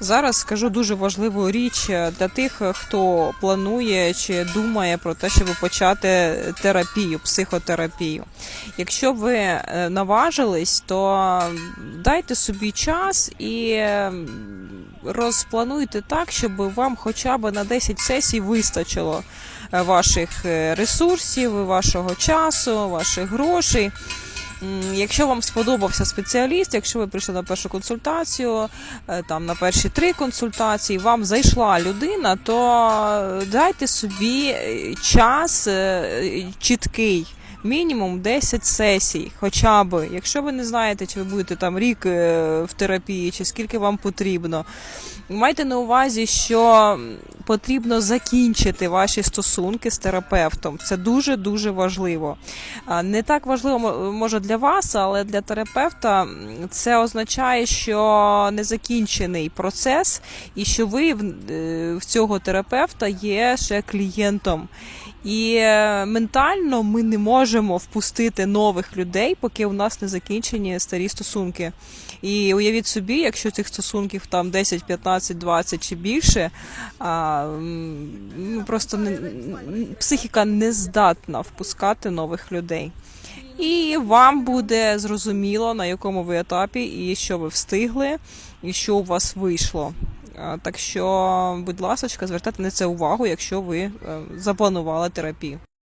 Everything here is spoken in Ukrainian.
Зараз скажу дуже важливу річ для тих, хто планує чи думає про те, щоб почати терапію, психотерапію. Якщо ви е, наважились, то дайте собі час і е, розплануйте так, щоб вам хоча б на 10 сесій вистачило е, ваших е, ресурсів, вашого часу, ваших грошей. Якщо вам сподобався спеціаліст, якщо ви прийшли на першу консультацію, е, там на перші три консультації, вам зайшла людина, то дайте собі е, час е, чіткий. Мінімум 10 сесій, хоча б, якщо ви не знаєте, чи ви будете там рік е, в терапії, чи скільки вам потрібно. Майте на увазі, що потрібно закінчити ваші стосунки з терапевтом. Це дуже дуже важливо. Не так важливо може для вас, але для терапевта це означає, що незакінчений процес, і що ви в, е, цього терапевта є ще клієнтом. І е, ментально ми не можемо впустити нових людей, поки у нас не закінчені старі стосунки. І уявіть собі, якщо цих стосунків там 10, 15, 20 чи більше, а, ну, просто не, психіка не здатна впускати нових людей. І вам буде зрозуміло, на якому ви етапі, і що ви встигли, і що у вас вийшло. Так що, будь ласка, звертайте на це увагу, якщо ви е, запланували терапію.